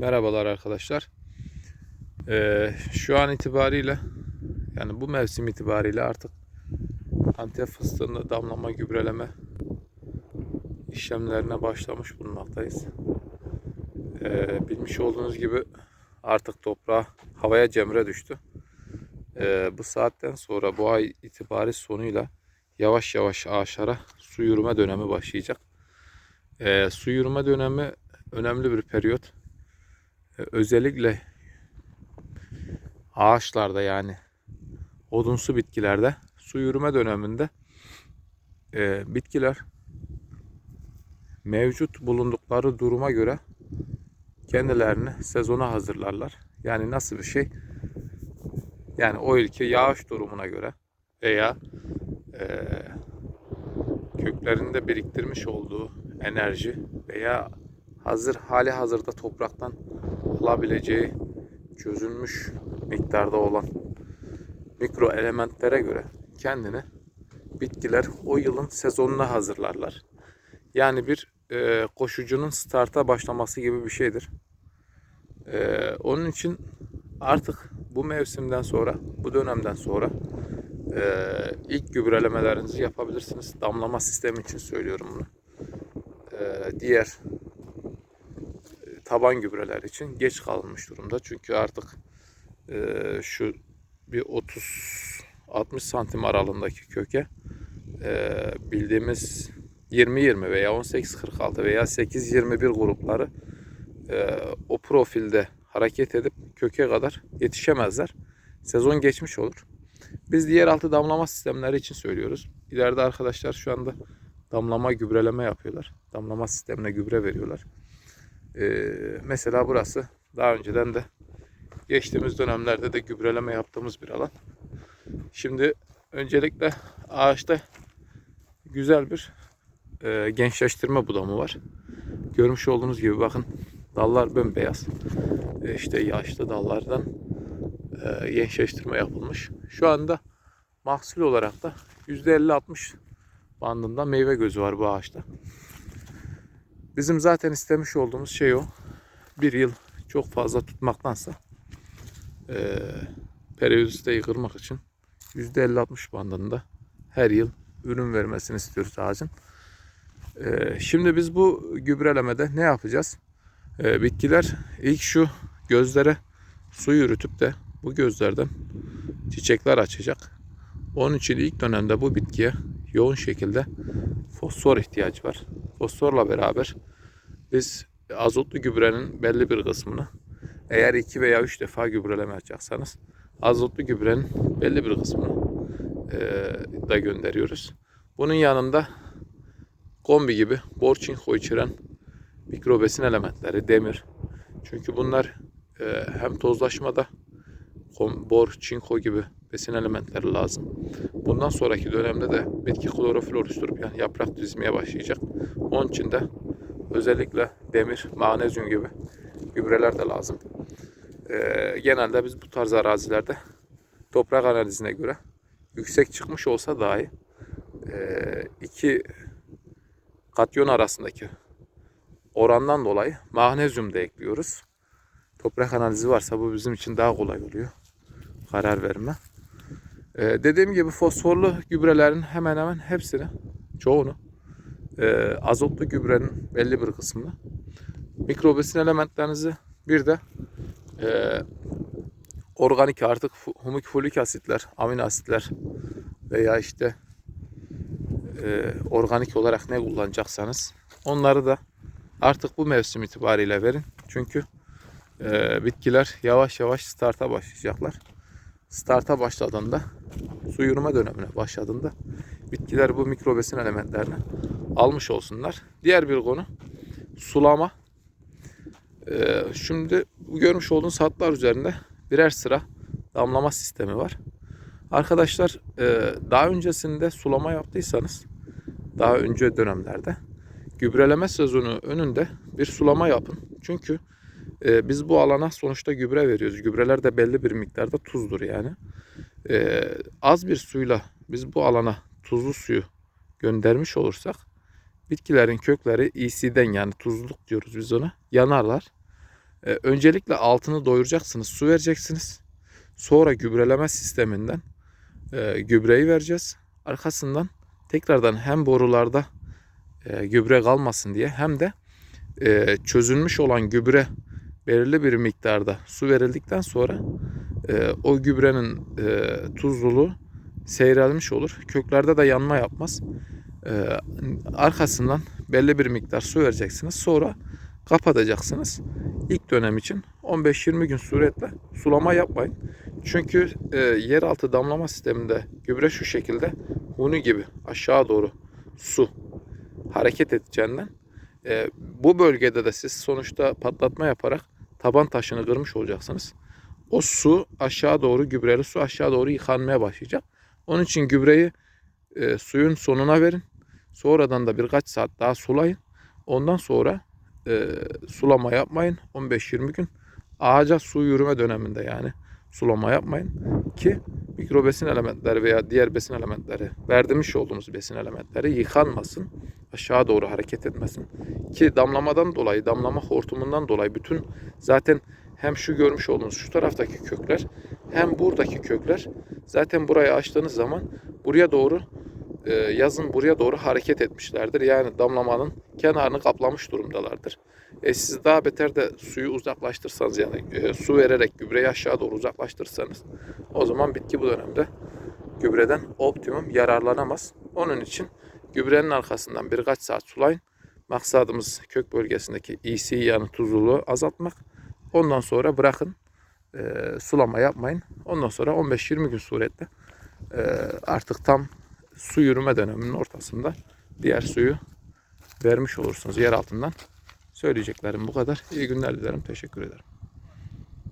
Merhabalar arkadaşlar. Ee, şu an itibariyle yani bu mevsim itibariyle artık Antep fıstığında damlama gübreleme işlemlerine başlamış bulunmaktayız. Ee, bilmiş olduğunuz gibi artık toprağa havaya cemre düştü. Ee, bu saatten sonra bu ay itibari sonuyla yavaş yavaş ağaçlara su yürüme dönemi başlayacak. Ee, su yürüme dönemi önemli bir periyot. Ee, özellikle ağaçlarda yani odunsu bitkilerde su yürüme döneminde e, bitkiler mevcut bulundukları duruma göre kendilerini sezona hazırlarlar. Yani nasıl bir şey? Yani o ülke yağış durumuna göre veya e, köklerinde biriktirmiş olduğu enerji veya hazır hali hazırda topraktan alabileceği çözülmüş miktarda olan mikro elementlere göre kendini bitkiler o yılın sezonuna hazırlarlar. Yani bir e, koşucunun starta başlaması gibi bir şeydir. E, onun için artık bu mevsimden sonra, bu dönemden sonra e, ilk gübrelemelerinizi yapabilirsiniz. Damlama sistemi için söylüyorum bunu. E, diğer taban gübreler için geç kalınmış durumda. Çünkü artık e, şu bir 30 60 santim aralığındaki köke e, bildiğimiz 20-20 veya 18-46 veya 8-21 grupları e, o profilde hareket edip köke kadar yetişemezler. Sezon geçmiş olur. Biz diğer altı damlama sistemleri için söylüyoruz. İleride arkadaşlar şu anda damlama gübreleme yapıyorlar. Damlama sistemine gübre veriyorlar. Ee, mesela burası daha önceden de geçtiğimiz dönemlerde de gübreleme yaptığımız bir alan. Şimdi öncelikle ağaçta güzel bir e, gençleştirme budamı var. Görmüş olduğunuz gibi bakın dallar bembeyaz. E, işte yaşlı dallardan e, gençleştirme yapılmış. Şu anda mahsul olarak da %50-60 bandında meyve gözü var bu ağaçta. Bizim zaten istemiş olduğumuz şey o. Bir yıl çok fazla tutmaktansa e, periyodisiteyi kırmak için %50-60 bandında her yıl ürün vermesini istiyoruz ağacın. E, şimdi biz bu gübrelemede ne yapacağız? E, bitkiler ilk şu gözlere su yürütüp de bu gözlerden çiçekler açacak. Onun için ilk dönemde bu bitkiye yoğun şekilde fosfor ihtiyacı var. Fosforla beraber biz azotlu gübrenin belli bir kısmını eğer iki veya üç defa gübreleme yapacaksanız azotlu gübrenin belli bir kısmını e, da gönderiyoruz. Bunun yanında kombi gibi bor çinko içeren mikrobesin elementleri, demir. Çünkü bunlar e, hem tozlaşmada bor, çinko gibi besin elementleri lazım. Bundan sonraki dönemde de bitki klorofil oluşturup yani yaprak dizmeye başlayacak. Onun için de özellikle demir, magnezyum gibi gübreler de lazım. Ee, genelde biz bu tarz arazilerde toprak analizine göre yüksek çıkmış olsa dahi e, iki katyon arasındaki orandan dolayı magnezyum da ekliyoruz. Toprak analizi varsa bu bizim için daha kolay oluyor. Karar verme. Ee, dediğim gibi fosforlu gübrelerin hemen hemen hepsini, çoğunu, e, azotlu gübrenin belli bir kısmını, mikrobesin elementlerinizi bir de e, organik artık humik folik asitler, amino asitler veya işte e, organik olarak ne kullanacaksanız onları da artık bu mevsim itibariyle verin. Çünkü e, bitkiler yavaş yavaş starta başlayacaklar. Starta başladığında su yürüme dönemine başladığında bitkiler bu mikrobesin elementlerini almış olsunlar. Diğer bir konu sulama. Ee, şimdi bu görmüş olduğunuz hatlar üzerinde birer sıra damlama sistemi var. Arkadaşlar e, daha öncesinde sulama yaptıysanız daha önce dönemlerde gübreleme sezonu önünde bir sulama yapın. Çünkü e, biz bu alana sonuçta gübre veriyoruz. Gübreler de belli bir miktarda tuzdur yani. E, az bir suyla biz bu alana tuzlu suyu göndermiş olursak bitkilerin kökleri EC'den yani tuzluluk diyoruz biz ona yanarlar. E, öncelikle altını doyuracaksınız. Su vereceksiniz. Sonra gübreleme sisteminden e, gübreyi vereceğiz. Arkasından tekrardan hem borularda e, gübre kalmasın diye hem de e, çözülmüş olan gübre belirli bir miktarda su verildikten sonra e, o gübrenin e, tuzluluğu seyrelmiş olur. Köklerde de yanma yapmaz. E, arkasından belli bir miktar su vereceksiniz. Sonra kapatacaksınız. İlk dönem için 15-20 gün suretle sulama yapmayın. Çünkü e, yeraltı damlama sisteminde gübre şu şekilde huni gibi aşağı doğru su hareket edeceğinden e, bu bölgede de siz sonuçta patlatma yaparak taban taşını kırmış olacaksınız. O su aşağı doğru gübreli su aşağı doğru yıkanmaya başlayacak. Onun için gübreyi e, suyun sonuna verin. Sonradan da birkaç saat daha sulayın. Ondan sonra e, sulama yapmayın. 15-20 gün ağaca su yürüme döneminde yani sulama yapmayın ki mikrobesin elementleri veya diğer besin elementleri verdirmiş olduğumuz besin elementleri yıkanmasın. Aşağı doğru hareket etmesin. Ki damlamadan dolayı, damlama hortumundan dolayı bütün zaten hem şu görmüş olduğunuz şu taraftaki kökler hem buradaki kökler zaten burayı açtığınız zaman buraya doğru e, yazın buraya doğru hareket etmişlerdir. Yani damlamanın kenarını kaplamış durumdalardır. E siz daha beter de suyu uzaklaştırsanız yani e, su vererek gübreyi aşağı doğru uzaklaştırırsanız o zaman bitki bu dönemde gübreden optimum yararlanamaz. Onun için gübrenin arkasından birkaç saat sulayın. Maksadımız kök bölgesindeki EC yani tuzluluğu azaltmak. Ondan sonra bırakın. E, sulama yapmayın. Ondan sonra 15-20 gün suretle e, artık tam su yürüme döneminin ortasında diğer suyu vermiş olursunuz yer altından. Söyleyeceklerim bu kadar. İyi günler dilerim. Teşekkür ederim.